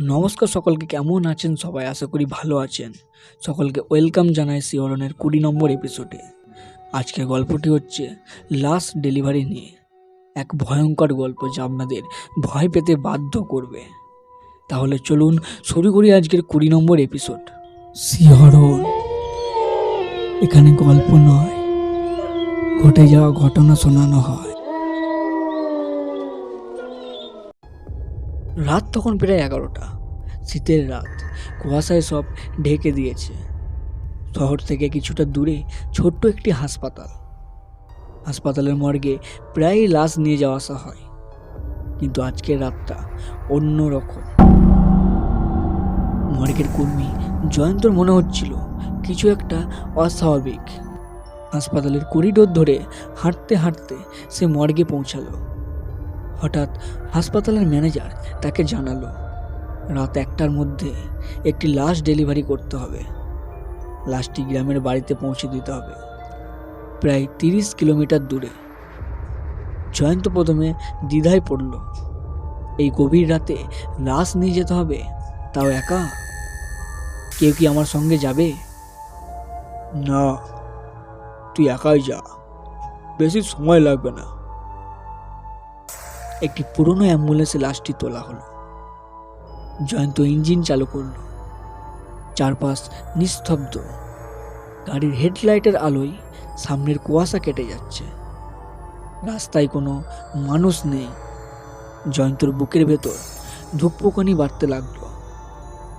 নমস্কার সকলকে, কেমন আছেন সবাই? আশা করি ভালো আছেন। সকলকে ওয়েলকাম জানাই শিহরণের কুড়ি নম্বর এপিসোডে আজকের গল্পটি হচ্ছে লাস্ট ডেলিভারি নিয়ে। এক ভয়ঙ্কর গল্প যা আপনাদের ভয় পেতে বাধ্য করবে। তাহলে চলুন শুরু করি আজকের কুড়ি নম্বর এপিসোড শিহরণ এখানে গল্প নয়। ঘটে যাওয়া ঘটনা শোনানো হয়। রাত তখন প্রায় এগারোটা। শীতের রাত, কুয়াশায় সব ঢেকে দিয়েছে। শহর থেকে কিছুটা দূরে ছোট্ট একটি হাসপাতাল। হাসপাতালের মর্গে প্রায়ই লাশ নিয়ে যাওয়া আসা হয়। কিন্তু আজকের রাতটা অন্য রকম। মর্গের কর্মী জয়ন্তর মনে হচ্ছিল কিছু একটা অস্বাভাবিক। হাসপাতালের করিডোর ধরে হাঁটতে হাঁটতে সে মর্গে পৌঁছালো। হঠাৎ হাসপাতালের ম্যানেজার তাকে জানালো, রাত একটার মধ্যে একটি লাশ ডেলিভারি করতে হবে। লাশটি গ্রামের বাড়িতে পৌঁছে দিতে হবে। প্রায় তিরিশ কিলোমিটার দূরে। জয়ন্ত প্রথমে দ্বিধায় পড়ল, এই গভীর রাতে লাশ নিয়ে যেতে হবে? তাও একা? কেউ কি আমার সঙ্গে যাবে? না, তুই একাই যা। বেশি সময় লাগবে না। একটি পুরনো অ্যাম্বুলেন্সে লাশটি তোলা হলো। জয়ন্ত ইঞ্জিন চালু করল। চারপাশ নিস্তব্ধ। গাড়ির হেডলাইটের আলোয় সামনের কুয়াশা কেটে যাচ্ছে। রাস্তায় কোনো মানুষ নেই। জয়ন্তর বুকের ভেতর ধুকপুকানি বাড়তে লাগল।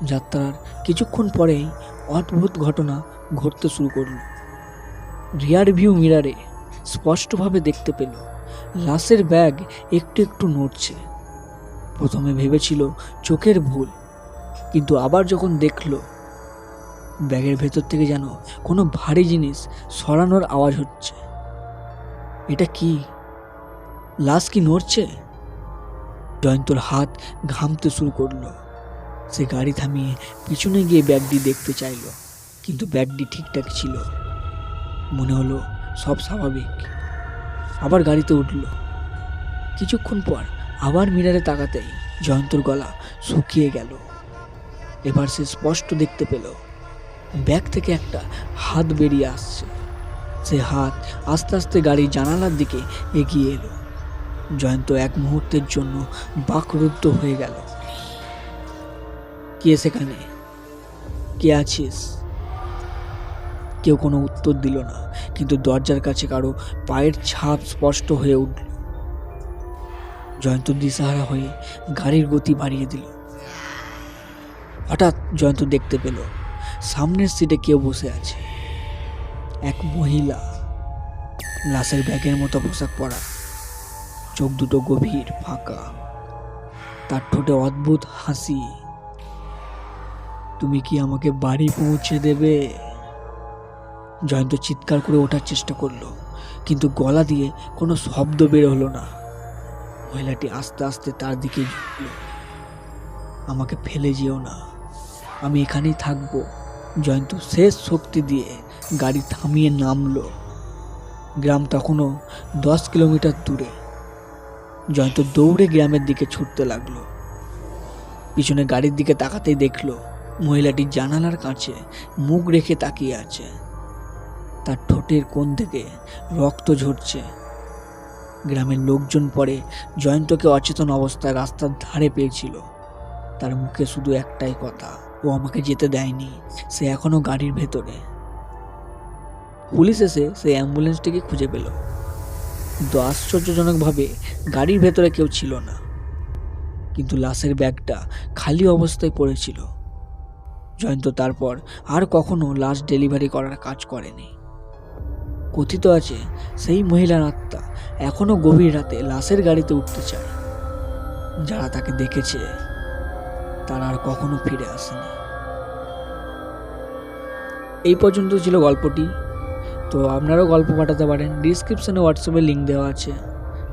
যাত্রার কিছুক্ষণ পরেই অদ্ভুত ঘটনা ঘটতে শুরু করল। রিয়ার ভিউ মিরারে স্পষ্টভাবে দেখতে পেল। লাশের ব্যাগ একটু একটু নড়ছে। প্রথমে ভেবেছিল চোখের ভুল, কিন্তু আবার যখন দেখল, ব্যাগের ভেতর থেকে যেন কোনো ভারী জিনিস সরানোর আওয়াজ হচ্ছে। এটা কি? লাশ কি নড়ছে? জয়ন্তর হাত ঘামতে শুরু করল। সে গাড়ি থামিয়ে পিছনে গিয়ে ব্যাগটি দেখতে চাইল, কিন্তু ব্যাগটি ঠিকঠাক ছিল। মনে হলো সব স্বাভাবিক। আবার গাড়িতে উঠল। কিছুক্ষণ পর আবার মিরারে তাকাতেই জয়ন্তর গলা শুকিয়ে গেল। এবার সে স্পষ্ট দেখতে পেল, ব্যাগ থেকে একটা হাত বেরিয়ে আসছে। সে হাত আস্তে আস্তে গাড়ির জানালার দিকে এগিয়ে এলো। জয়ন্ত এক মুহূর্তের জন্য বাকরুদ্ধ হয়ে গেল। কে সেখানে? কে আছিস? কেউ কোনো উত্তর দিল না। কিন্তু দরজার কাছে কারও পায়ের ছাপ স্পষ্ট হয়ে উঠল। জয়ন্ত দিশাহারা হয়ে গাড়ির গতি বাড়িয়ে দিল। হঠাৎ জয়ন্ত দেখতে পেল, সামনের সিটে কেউ বসে আছে। এক মহিলা লাশের ব্যাগের মতো পোশাক পরা, চোখ দুটো গভীর, ফাঁকা। তার ঠোঁটে অদ্ভুত হাসি। তুমি কি আমাকে বাড়ি পৌঁছে দেবে? জয়ন্ত চিৎকার করে ওঠার চেষ্টা করল, কিন্তু গলা দিয়ে কোনো শব্দ বের হলো না। মহিলাটি আস্তে আস্তে তার দিকে ঝুঁকল। আমাকে ফেলে যেও না, আমি এখানেই থাকব। জয়ন্ত শেষ শক্তি দিয়ে গাড়ি থামিয়ে নামলো। গ্রাম তখনও দশ কিলোমিটার দূরে। জয়ন্ত দৌড়ে গ্রামের দিকে ছুটতে লাগল। পিছনে গাড়ির দিকে তাকাতেই দেখল, মহিলাটি জানালার কাছে মুখ রেখে তাকিয়ে আছে। তার ঠোঁটের কোণ থেকে রক্ত ঝরছে। গ্রামের লোকজন পরে জয়ন্তকে অচেতন অবস্থায় রাস্তার ধারে পেয়েছিল। তার মুখে শুধু একটাই কথা, ও আমাকে যেতে দেয়নি, সে এখনও গাড়ির ভেতরে। পুলিশ এসে সেই অ্যাম্বুলেন্সটিকে খুঁজে পেল। কিন্তু আশ্চর্যজনকভাবে গাড়ির ভেতরে কেউ ছিল না। কিন্তু লাশের ব্যাগটা খালি অবস্থায় পড়েছিল। জয়ন্ত তারপর আর কখনো লাশ ডেলিভারি করার কাজ করেনি। কথিত আছে, সেই মহিলার আত্মা এখনও গভীর রাতে লাশের গাড়িতে উঠতে চায়। যারা তাকে দেখেছে, তারা আর কখনো ফিরে আসেনি। এই পর্যন্ত ছিল গল্পটি। তো আপনারাও গল্প পাঠাতে পারেন। ডিসক্রিপশানে হোয়াটসঅ্যাপে লিঙ্ক দেওয়া আছে।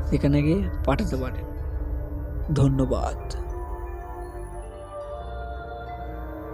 সেখানে গিয়ে পাঠাতে পারেন। ধন্যবাদ।